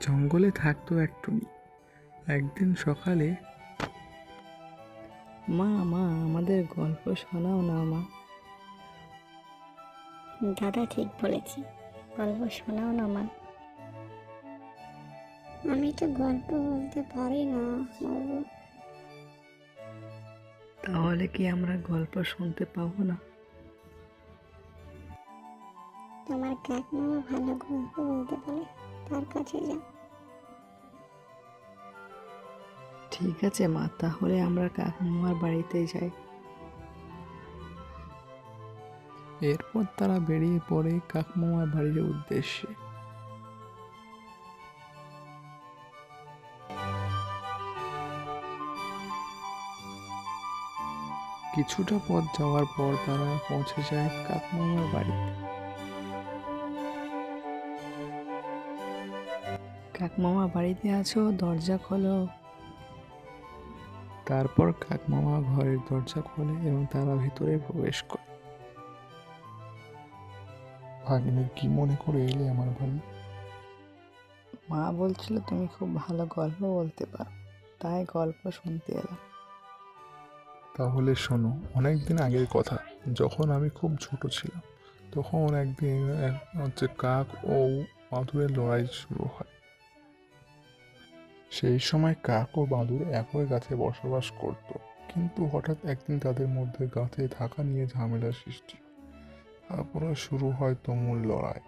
জঙ্গলে থাকতো এক টুনি। একদিন সকালে মা মা আমাদের গল্প শোনাও না মা। দাদা ঠিক বলেছি গল্প শোনাও না মা। আমি তো গল্প বলতে পারি না বাবু। তাহলে কি আমরা গল্প শুনতে পাবো না? তোমার কাকমামা ভালো গল্প বলতে পারে। তার কাছে ঠিক আছে মা তাহলে আমরা কাকিমার বাড়িতে যাই। এরপর তারা বেরিয়ে পড়ে কাকমামার বাড়ির উদ্দেশ্যে। কিছুটা পথ যাওয়ার পর তারা পৌঁছে যায় কাকমামার বাড়িতে। কাকমামা বাড়িতে আছো? দরজা খোলো। তারপর কাকমামা ঘরের দরজা খোলে এবং তারা ভিতরে প্রবেশ করে। ভাগ্নে কি মনে করে এলে আমার বাড়ি? মা বলছিল তুমি খুব ভালো গল্প বলতে পারো। তাই গল্প শুনতে এলাম। তাহলে শোনো অনেক দিন আগের কথা। যখন আমি খুব ছোট ছিলাম তখন একদিন এক- হচ্ছে কাক ও বাঁদুরের লড়াই শুরু হয়। সেই সময় কাক ও বাঁদুর একই গাছে বসবাস করত। কিন্তু হঠাৎ একদিন তাদের মধ্যে গাছে থাকা নিয়ে ঝামেলা সৃষ্টি। তারপরে শুরু হয় তুমুল লড়াই।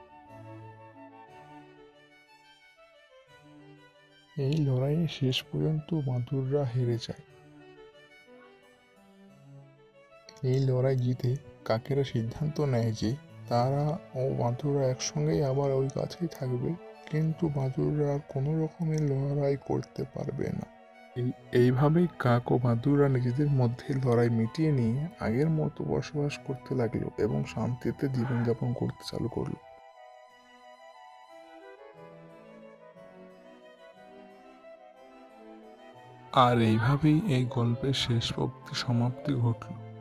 এই লড়াইয়ে শেষ পর্যন্ত বাঁদুররা হেরে যায়। এই লড়াই জিতে কাকেরা সিদ্ধান্ত নেয় যে তারা ও বাঁদুররা একসঙ্গেই আবার ওই গাছেই থাকবে। কিন্তু বাঁদুররা কোনো রকমের লড়াই করতে পারবে না। এই, এইভাবেই কাক ও বাঁদুররা নিজেদের মধ্যে লড়াই মিটিয়ে নিয়ে আগের মতো বসবাস করতে লাগল এবং শান্তিতে জীবনযাপন করতে চালু করল। আর এইভাবেই এই গল্পের শেষ অব্দি সমাপ্তি ঘটল।